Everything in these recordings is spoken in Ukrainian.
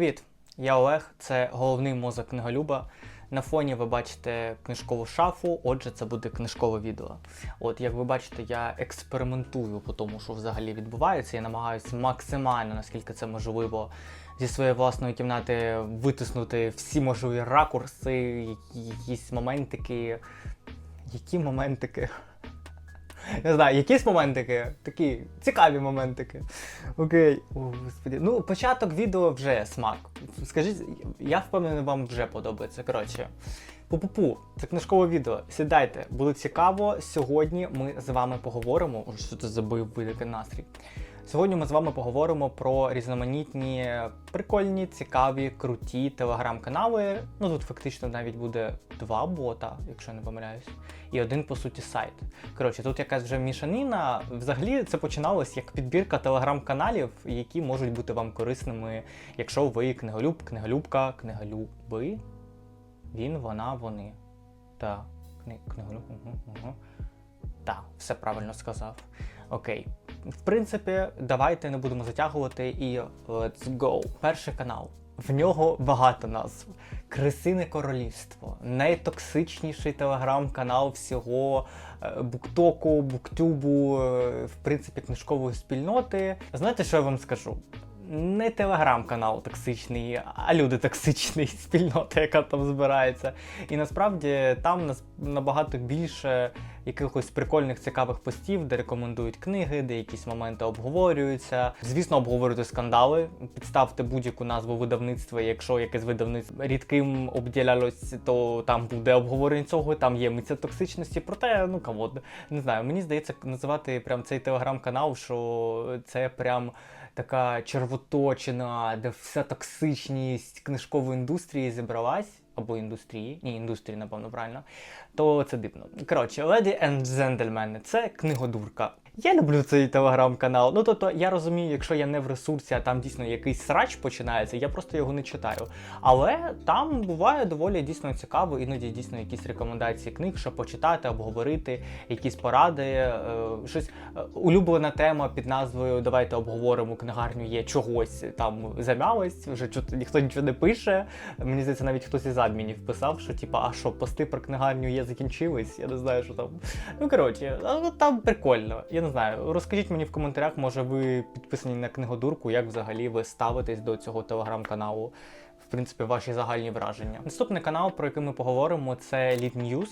Привіт, я Олег, це головний мозок книголюба. На фоні ви бачите книжкову шафу, отже, це буде книжкове відео. От як ви бачите, я експериментую по тому, що взагалі відбувається. Я намагаюся максимально, наскільки це можливо, зі своєї власної кімнати витиснути всі можливі ракурси, якісь моментики. Які моментики? Не знаю, якісь моментики, такі цікаві моментики. Окей. О, господи. Ну, початок відео вже смак. Скажіть, я впевнений, вам вже подобається. Коротше. Пу-пу-пу, це книжкове відео. Сідайте, буде цікаво. Сьогодні ми з вами поговоримо. Ой, що це за бойовий такий настрій. Сьогодні ми з вами поговоримо про різноманітні, прикольні, цікаві, круті телеграм-канали. Ну тут фактично навіть буде два бота, якщо не помиляюсь, і один по суті сайт. Коротше, тут якась вже мішанина. Взагалі це починалось як підбірка телеграм-каналів, які можуть бути вам корисними, якщо ви книголюб, книголюбка, книголюби. Він, вона, вони. Кни... книголюб. Угу, угу. Так, все правильно сказав. Окей. В принципі, давайте не будемо затягувати і let's go. Перший канал. В нього багато назв. Крисине королівство, найтоксичніший телеграм-канал всього е, буктоку, буктюбу, е, в принципі, книжкової спільноти. Знаєте, що я вам скажу? Не телеграм-канал токсичний, а люди токсичний, спільнота, яка там збирається. І насправді там нас набагато більше якихось прикольних цікавих постів, де рекомендують книги, де якісь моменти обговорюються. Звісно, обговорюйте скандали, підставте будь-яку назву видавництва. Якщо якесь видавництво рідким обділялось, то там буде обговорення цього, там є митця токсичності. Проте, ну камон, не знаю, мені здається, називати прям цей телеграм-канал, що це прям. Така червоточина, де вся токсичність книжкової індустрії зібралась, або індустрії, ні, індустрії, напевно, правильно, то це дивно. Коротше, леді and джентльмени, це книгодурка. Я люблю цей телеграм-канал. Ну тобто я розумію, якщо я не в ресурсі, а там дійсно якийсь срач починається, я просто його не читаю. Але там буває доволі дійсно цікаво, іноді дійсно якісь рекомендації книг, що почитати, обговорити, якісь поради, е, щось е, улюблена тема під назвою Давайте обговоримо книгарню є чогось там замялось, вже чого ніхто нічого не пише. Мені здається, навіть хтось із адмінів писав, що типа, а що, пости про книгарню є закінчились? Я не знаю, що там. Ну коротше, там прикольно. Я не знаю. Розкажіть мені в коментарях, може ви підписані на книгодурку, як взагалі ви ставитесь до цього телеграм-каналу. Принципі, ваші загальні враження. Наступний канал, про який ми поговоримо, це Lead News.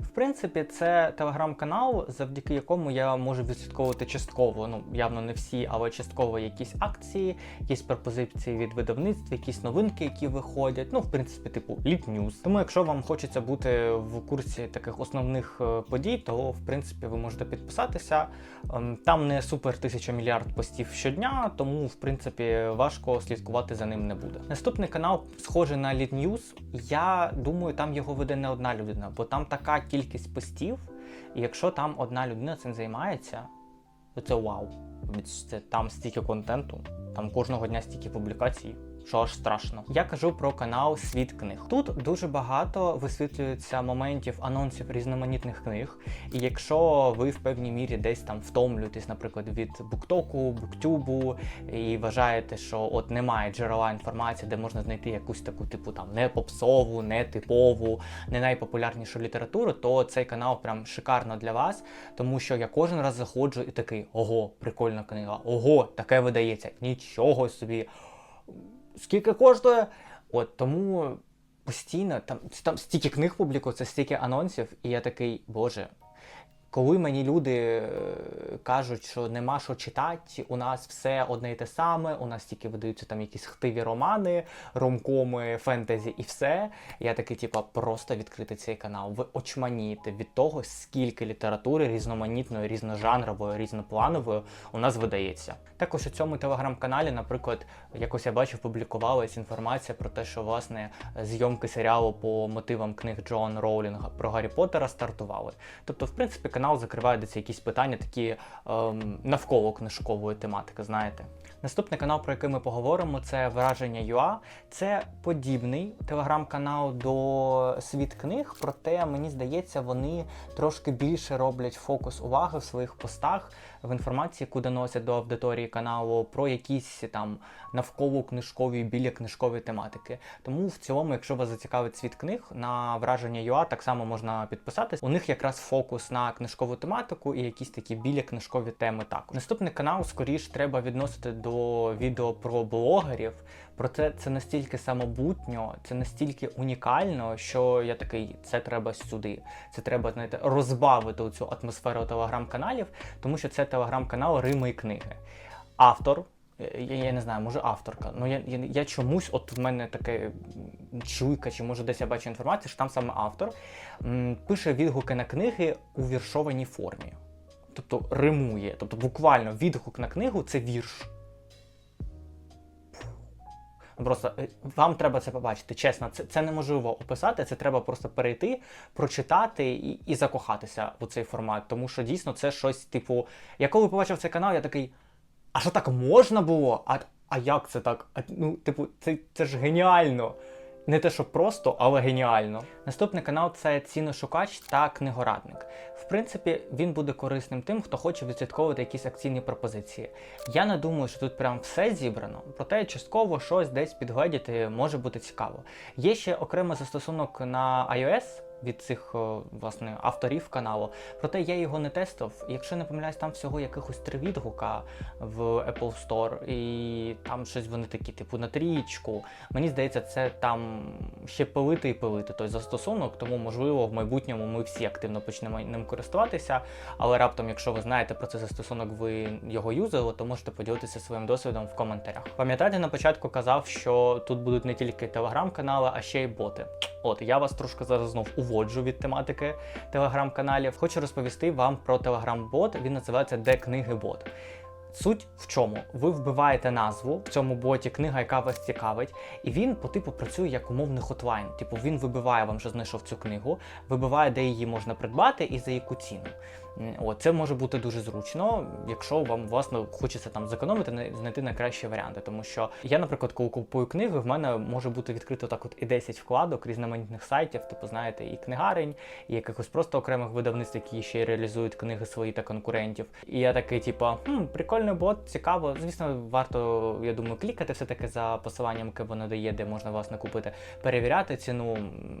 В принципі, це телеграм-канал, завдяки якому я можу відслідковувати частково, ну явно не всі, але частково якісь акції, якісь пропозиції від видавництв, якісь новинки, які виходять. Ну, в принципі, типу Lead News. Тому, якщо вам хочеться бути в курсі таких основних е, подій, то в принципі ви можете підписатися. Ем, Там не супер тисяча мільярд постів щодня, тому в принципі важко слідкувати за ним не буде. Наступний канал схожий на Lead News. Я думаю, там його веде не одна людина, бо там така кількість постів, і якщо там одна людина цим займається, то це вау. Це там стільки контенту, там кожного дня стільки публікацій. Що аж страшно. Я кажу про канал Світ книг. Тут дуже багато висвітлюється моментів анонсів різноманітних книг. І якщо ви в певній мірі десь там втомлюєтесь, наприклад, від буктоку, буктюбу, і вважаєте, що от немає джерела інформації, де можна знайти якусь таку типу там не попсову, не типову, не найпопулярнішу літературу, то цей канал прям шикарно для вас, тому що я кожен раз заходжу і такий: ого, прикольна книга, ого, таке видається, нічого собі. Скільки коштує? От тому постійно там, там стільки книг публікується, стільки анонсів, і я такий, боже. Коли мені люди е, кажуть, що нема що читати, у нас все одне і те саме, у нас тільки видаються там якісь хтиві романи, ромкоми, фентезі і все. Я такий, типа, просто відкрити цей канал. Ви очманієте від того, скільки літератури різноманітної, різножанрової, різнопланової у нас видається. Також у цьому телеграм-каналі, наприклад, якось я бачив, публікувалась інформація про те, що власне зйомки серіалу по мотивам книг Джоан Роулінга про Гаррі Поттера стартували. Тобто, в принципі, канал канал закриває десь якісь питання, такі ем, навколо книжкової тематики, знаєте. Наступний канал, про який ми поговоримо, це Враження ЮА. Це подібний телеграм-канал до світ книг, проте мені здається, вони трошки більше роблять фокус уваги в своїх постах в інформації, яку доносять до аудиторії каналу про якісь там навколо книжкові, біля книжкові тематики. Тому в цілому, якщо вас зацікавить світ книг, на враження ЮА так само можна підписатись. У них якраз фокус на книжкову тематику і якісь такі біля книжкові теми також. Наступний канал скоріш треба відносити до відео про блогерів. Проте це настільки самобутньо, це настільки унікально, що я такий, це треба сюди. Це треба знаєте, розбавити цю атмосферу телеграм-каналів, тому що це телеграм-канал Рими і книги. Автор. Я, я не знаю, може авторка. Ну я, я, я чомусь, от в мене таке чуйка, чи може десь я бачу інформацію, що там саме автор м, пише відгуки на книги у віршованій формі. Тобто римує. Тобто буквально відгук на книгу це вірш. Просто е, вам треба це побачити. Чесно, це, це неможливо описати. Це треба просто перейти, прочитати і, і закохатися у цей формат. Тому що дійсно це щось, типу, я коли побачив цей канал, я такий. А що так можна було? А, а як це так? А, ну, типу, це, це ж геніально. Не те, що просто, але геніально. Наступний канал це ціношукач та книгорадник. В принципі, він буде корисним тим, хто хоче відслідковувати якісь акційні пропозиції. Я не думаю, що тут прям все зібрано, проте частково щось десь підгледіти може бути цікаво. Є ще окремий застосунок на iOS. Від цих власне авторів каналу, проте я його не тестив. Якщо не помиляюсь, там всього якихось три відгука в Apple Store, і там щось вони такі, типу, на трієчку. Мені здається, це там ще пилити і пилити той застосунок, тому можливо в майбутньому ми всі активно почнемо ним користуватися. Але раптом, якщо ви знаєте про цей застосунок, ви його юзали, то можете поділитися своїм досвідом в коментарях. Пам'ятаєте, на початку казав, що тут будуть не тільки телеграм-канали, а ще й боти. От я вас трошки зараз знов уводжу від тематики телеграм-каналів. Хочу розповісти вам про телеграм-бот. Він називається Де книги бот. Суть в чому? Ви вбиваєте назву в цьому боті, книга, яка вас цікавить, і він по типу працює як умовний хотлайн. Типу він вибиває вам, що знайшов цю книгу, вибиває, де її можна придбати і за яку ціну. О, це може бути дуже зручно, якщо вам власне хочеться там зекономити, знайти найкращі варіанти. Тому що я, наприклад, коли купую книги, в мене може бути відкрито так, от і 10 вкладок різноманітних сайтів, типу, знаєте, і книгарень, і якихось просто окремих видавництв, які ще й реалізують книги свої та конкурентів. І я такий, типу, хм, прикольний бот, цікаво. Звісно, варто, я думаю, клікати все-таки за посиланням, яке воно дає, де можна власне купити, перевіряти ціну.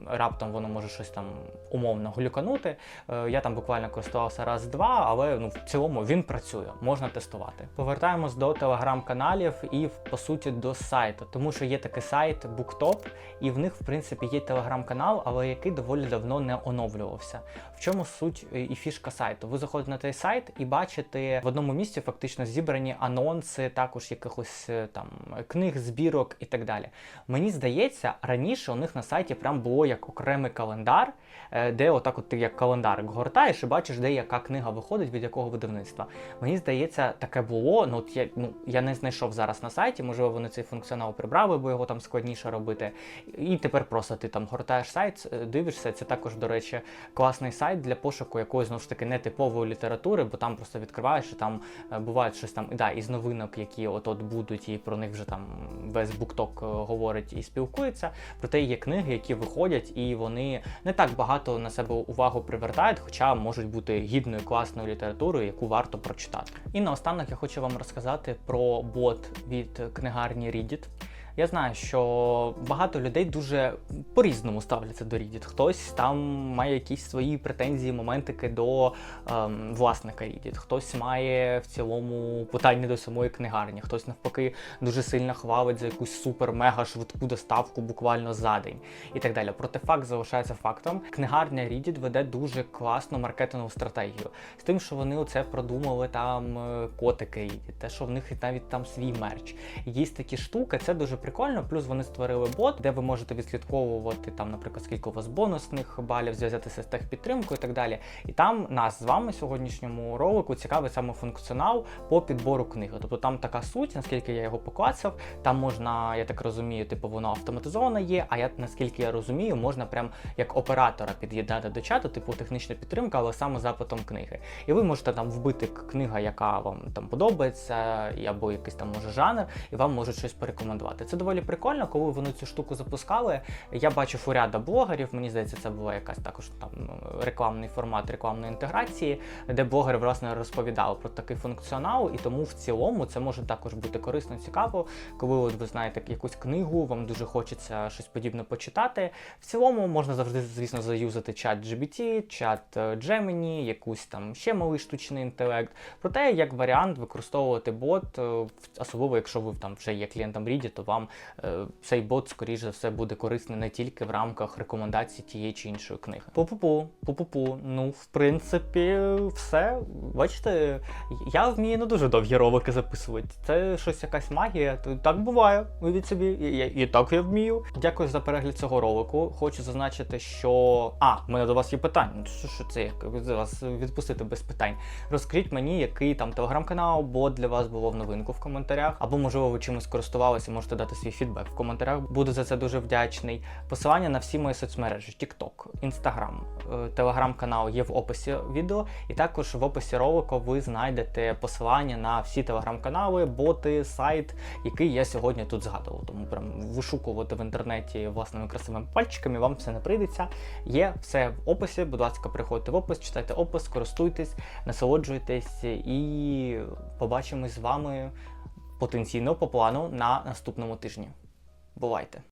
Раптом воно може щось там умовно глюканути. Е, Я там буквально користувався раз-два, але ну в цілому він працює, можна тестувати. Повертаємось до телеграм-каналів і по суті до сайту, тому що є такий сайт BookTop, і в них в принципі є телеграм-канал, але який доволі давно не оновлювався. В чому суть е, і фішка сайту? Ви заходите на той сайт і бачите в одному місці фактично зібрані анонси, також якихось е, там книг, збірок і так далі. Мені здається, раніше у них на сайті прям було як окремий календар, е, де отак от ти як календарик гортаєш і бачиш, де яка книга виходить, від якого видавництва. Мені здається, таке було. Ну от я ну я не знайшов зараз на сайті. Можливо, вони цей функціонал прибрали, бо його там складніше робити. І тепер просто ти там гортаєш сайт, е, дивишся. Це також, до речі, класний сайт для пошуку якоїсь знову ж таки нетипової літератури, бо там просто відкриваєш і там бувають щось там да, із новинок, які от от будуть, і про них вже там весь букток е, говорить і спілкується. Проте є книги, які виходять, і вони не так багато на себе увагу привертають, хоча можуть бути гідною класною літературою, яку варто прочитати. І наостанок я хочу вам розказати про бот від книгарні Reddit. Я знаю, що багато людей дуже по-різному ставляться до Reddit. Хтось там має якісь свої претензії, моментики до ем, власника Reddit, хтось має в цілому питання до самої книгарні, хтось навпаки дуже сильно хвалить за якусь супер-мега швидку доставку буквально за день і так далі. Проте факт залишається фактом. Книгарня Reddit веде дуже класну маркетингову стратегію з тим, що вони оце продумали там е, котики Reddit, те, що в них навіть там свій мерч. Є такі штуки, це дуже прикольно. Плюс вони створили бот, де ви можете відслідковувати там, наприклад, скільки у вас бонусних балів, зв'язатися з техпідтримкою і так далі. І там нас з вами в сьогоднішньому ролику цікавий саме функціонал по підбору книги. Тобто там така суть, наскільки я його поклацав, там можна, я так розумію, типу воно автоматизовано є. А я наскільки я розумію, можна прям як оператора під'єднати до чату, типу технічна підтримка, але саме запитом книги. І ви можете там вбити книга, яка вам там подобається, або якийсь там може жанр, і вам можуть щось порекомендувати. Це доволі прикольно, коли вони цю штуку запускали. Я бачив у ряда блогерів, мені здається, це була якась також там рекламний формат рекламної інтеграції, де блогери власне розповідали про такий функціонал, і тому в цілому це може також бути корисно цікаво, коли от ви знаєте якусь книгу, вам дуже хочеться щось подібне почитати. В цілому можна завжди, звісно, заюзати чат GBT, чат е, Gemini, якусь там ще малий штучний інтелект. Проте, як варіант, використовувати бот, е, особливо якщо ви там вже є клієнтом Ріді, то вам е, цей бот, скоріш за все, буде корисний не тільки в рамках рекомендацій тієї чи іншої книги. Пу-пу-пу, пу-пу-пу. Ну, в принципі, все. Бачите, я вмію не дуже довгі ролики записувати. Це щось якась магія. Так буває. Уявіть собі, і, і, так я вмію. Дякую за перегляд цього ролику. Хочу зазначити, що. А, в мене до вас є питання. Ну, Що, що це як вас відпустити без питань? Розкажіть мені, який там телеграм-канал, бот для вас було в новинку в коментарях, або можливо ви чимось користувалися, можете дати свій фідбек в коментарях. Буду за це дуже вдячний. Посилання на всі мої соцмережі: TikTok, Instagram, телеграм-канал є в описі відео, і також в описі ролику ви знайдете посилання на всі телеграм-канали, боти, сайт, який я сьогодні тут згадував. Тому прям вишукувати в інтернеті власними красивими пальчиками вам все не прийдеться. Є все в описі. Будь ласка, приходьте в опис, читайте опис, користуйтесь, насолоджуйтесь і побачимось з вами потенційно по плану на наступному тижні. Бувайте!